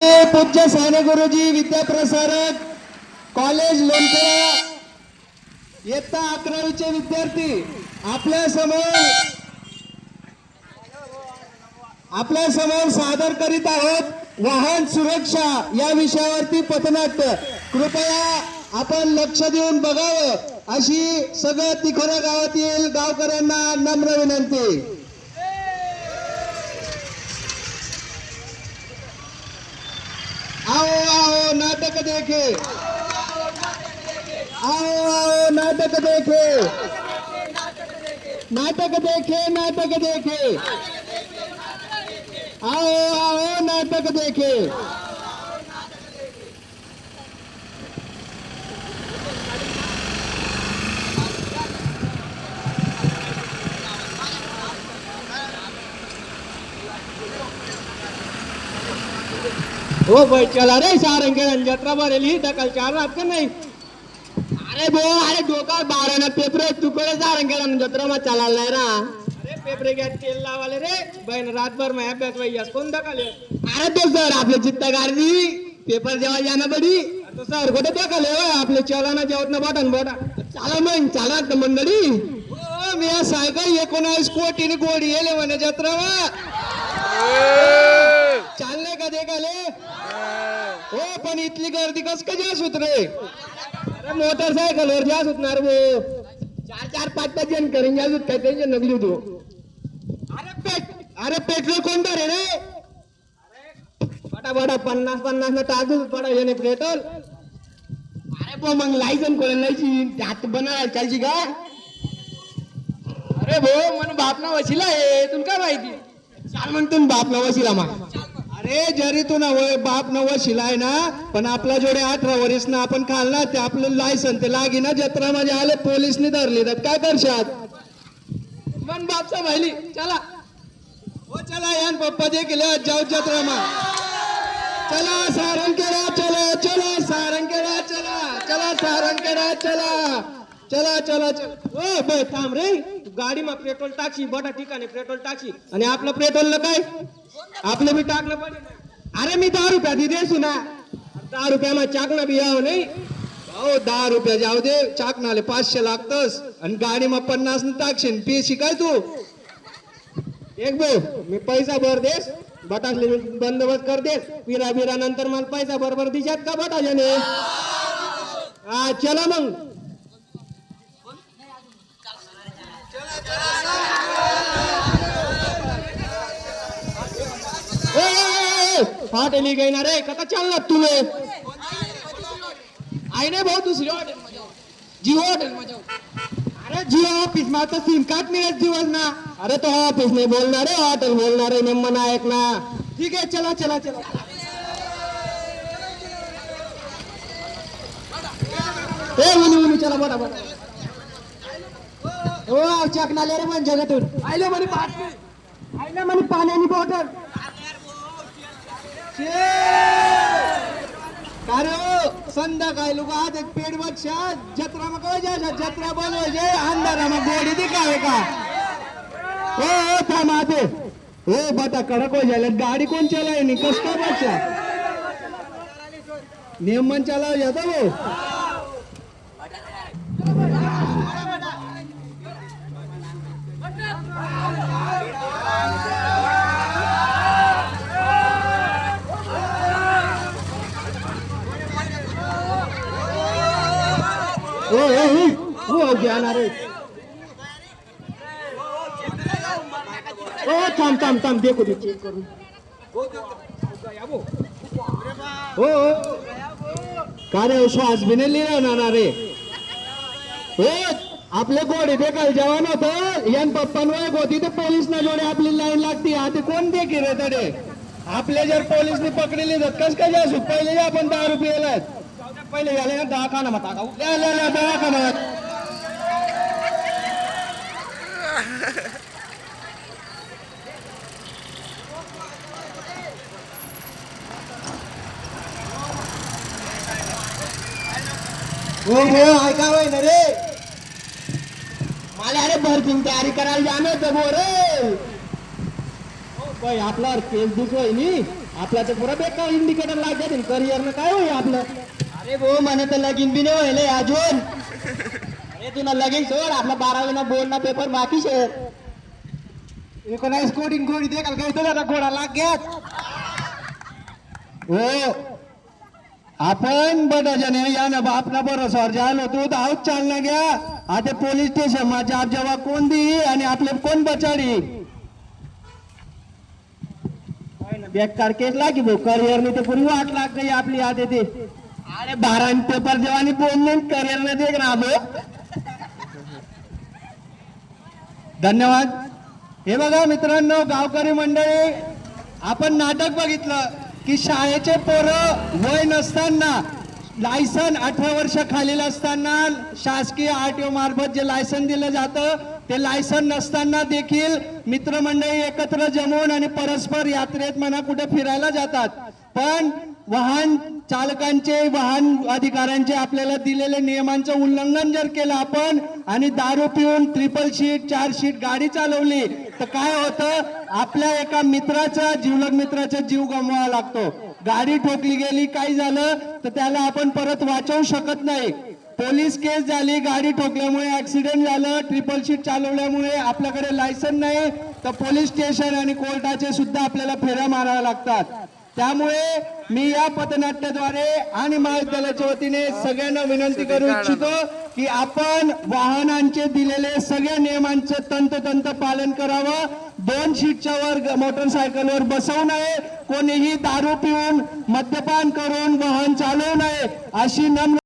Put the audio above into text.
पूज्य साने गुरुजी विद्याप्रसारक कॉलेज लोणकरा इयत्ता अकरावीचे विद्यार्थी आपल्यासमोर आपल्यासमोर सादर करीत आहोत वाहन सुरक्षा या विषयावरती पथनाट्य. कृपया आपण लक्ष देऊन बघावं अशी सगळं तिखोरा गावातील गावकऱ्यांना नम्र विनंती. नाटक देखे। आओ आओ नाटक देखे। नाटक देखे नाटक देखे। आओ आओ नाटक देखे। हो, ओ भाई चला रे सारंगे जत्रा भरेली दकाल चार रात का नाही? अरे भो अरे डोका बाराना पेपर तुकडे सारंगे जत्रा मग ले रा? अरे पेपर घ्या तेल लावाले रे. बहीण रातभर मग अभ्यास वैयास कोण दकाले अरे तो सर आपले चित्ता गाडी पेपर जेव्हा याना बडी? तो सर कुठे दकाले हो? आपले चलाना जेवत ना बटन बटा. चाला मग चाला तर मंडळी. हो मी सायकल एकोणावीस कोटीने गोडी येले म्हणे जत्रा चालले का देखाले हो पण इथली गर्दी कस का जास्त होत रे मोटरसायकल वर जास्त होतणार भो. चार चार पाच पाच जण करेन जास्त होत काय? टेन्शन नकली तू अरे पेट अरे पेट्रोल कोणता रे रे बटा बटा पन्नास पन्नास ना टाकू पडा येणे पेट्रोल. अरे बो मग लायसन कोण लायची त्यात बनवायला चालची का? अरे भो मन बाप ना वशिला आहे तुला काय माहिती? चाल मग तुम्ही बाप ना वशिला मग. अरे जरी तू ना बाप न शिलाय ना पण आपला जोडे अठरा वर्ष ना आपण खाल ना ते आपलं लायसन ते लागी ना जत्रा मध्ये आले पोलिसनी धरली तर काय करशात? मन बापचा माहिली चला. हो चला यान पप्पा जे केले जाऊ जत्रा मा. चला सारंगखेडा चला चला सारंगखेडा चला चला सारंगखेडा चला. चला चला चला. ओ बे थांब रे. गाडीमा पेट्रोल टाकशी बटा ठिकाणी पेट्रोल टाकशी. आणि आपलं पेट्रोल काय? आपलं मी टाकलं पाहिजे अरे मी दहा रुपया दे देसू ना. दहा रुपया मग चाकणं बी यावं नाही. हो दहा रुपया जाऊ दे. चाकणाले पाचशे लागतस. आणि गाडी पन्नास पन्नास टाकशील पी शिकाय तू? एक बो मी पैसा भर देस. बटासले मी बंदोबस्त कर देस. पिरा बिरा नंतर मला पैसा बरोबर दिशात का बटाजाने हा चला मग. ए, ए, गई ना रे कथा चालणार तुले आई नाही भाऊ दुसरी हॉटेल जिओ हॉटेल मध्ये अरे जिओ ऑफिस मा तर सिम कार्ड मिळत दिवस ना अरे तो ऑफिस नाही बोलणार रे हॉटेल बोलणार आहे नेमन ऐक ना. ठीक आहे चला चला चला. ए उनी उनी चला बडा बडा. हो चकनाले रे म्हणजे जगातून आयले म्हणे बाटली आयले म्हणे पाण्यानी बॉटल अरे संध्याकाळी लोक आज एक पेट बक्षा जत्रा मग जत्रा बनवायचे अंधारा मग गोडी दिखावे का हो थांब आते हो बता कडक हो गाडी कोण चलाय नाही कस काय बक्षा नियमन चलाव जाता भाऊ रे हो थांब थांब थांब देखो दे चेक करू हो का रे श्वास बी नाही लिहिला ना रे हो आपले गोडे देखाल जवान होत यान पप्पांवर वय होती तर पोलीस ना जोडे आपली लाईन लागती आता कोण देखी रे तडे आपले जर पोलीसने पकडले तर कस काय जासू पहिले आपण दहा रुपये पहिले झाले ना दवाखाना मत आगाऊ ल्या, ल्या, ल्या, दवाखान्यात हो ना रे मला अरे भरतीन तयारी करायला जाणं होतं बो रे. हो, केस दिसतोय नी. आपला तर पुरा बेकार इंडिकेटर लागते करिअरनं काय होईल आपलं? अरे भो મને तर लगीन बी नाही व्हायलंय अजून अरे तुला लगीन सोड आपला बारावीला बोर्ड ना पेपर बाकी शेर एकोणास कोटी कोटी दे काल काय तुला घोडा लाग घ्यात हो आपण बटाजाने या ना बापना भरोसावर जायला तू तर आहोत चालना घ्या। आता पोलीस स्टेशन माझ्या आप जेव्हा कोण दी आणि आपले कोण बचाडी? बेकार केस लागी भाऊ करिअर ने तर पूर्वी वाट लाग गई आपली आता ते. अरे बारा पेपर जेव्हा बोलले करिअर नाही देख ना धन्यवाद. हे बघा मित्रांनो गावकरी मंडळी आपण नाटक बघितलं की शाळेचे पोरं वय नसताना लायसन अठरा वर्ष खालील असताना शासकीय आरटीओ मार्फत जे लायसन दिलं जातं ते लायसन नसताना देखील मित्रमंडळी एकत्र जमून आणि परस्पर यात्रेत म्हणा कुठे फिरायला जातात. पण वाहन चालकांचे वाहन अधिकाऱ्यांचे आपल्याला दिलेले नियमांचं उल्लंघन जर केलं आपण आणि दारू पिऊन ट्रिपल शीट चार शीट गाडी चालवली तर काय होतं? आपल्या एका मित्राचा जीवलग मित्राचा जीव गमवावा लागतो. गाडी ठोकली गेली काय झालं तर त्याला आपण परत वाचवू शकत नाही. पोलीस केस झाली गाडी ठोकल्यामुळे ऍक्सिडेंट झालं ट्रिपल शीट चालवल्यामुळे आपल्याकडे लायसन नाही तर पोलीस स्टेशन आणि कोर्टाचे सुद्धा आपल्याला फेऱ्या माराव्या लागतात. त्यामुळे मी या पथनाट्याद्वारे आणि महाविद्यालयाच्या वतीने सगळ्यांना विनंती करू इच्छितो की आपण वाहनांचे दिलेले सगळ्या नियमांचं तंतोतंत पालन करावं. दोन सीटच्या वर मोटरसायकलवर बसवू नये. कोणीही दारू पिऊन मद्यपान करून वाहन चालवू नये अशी नम्र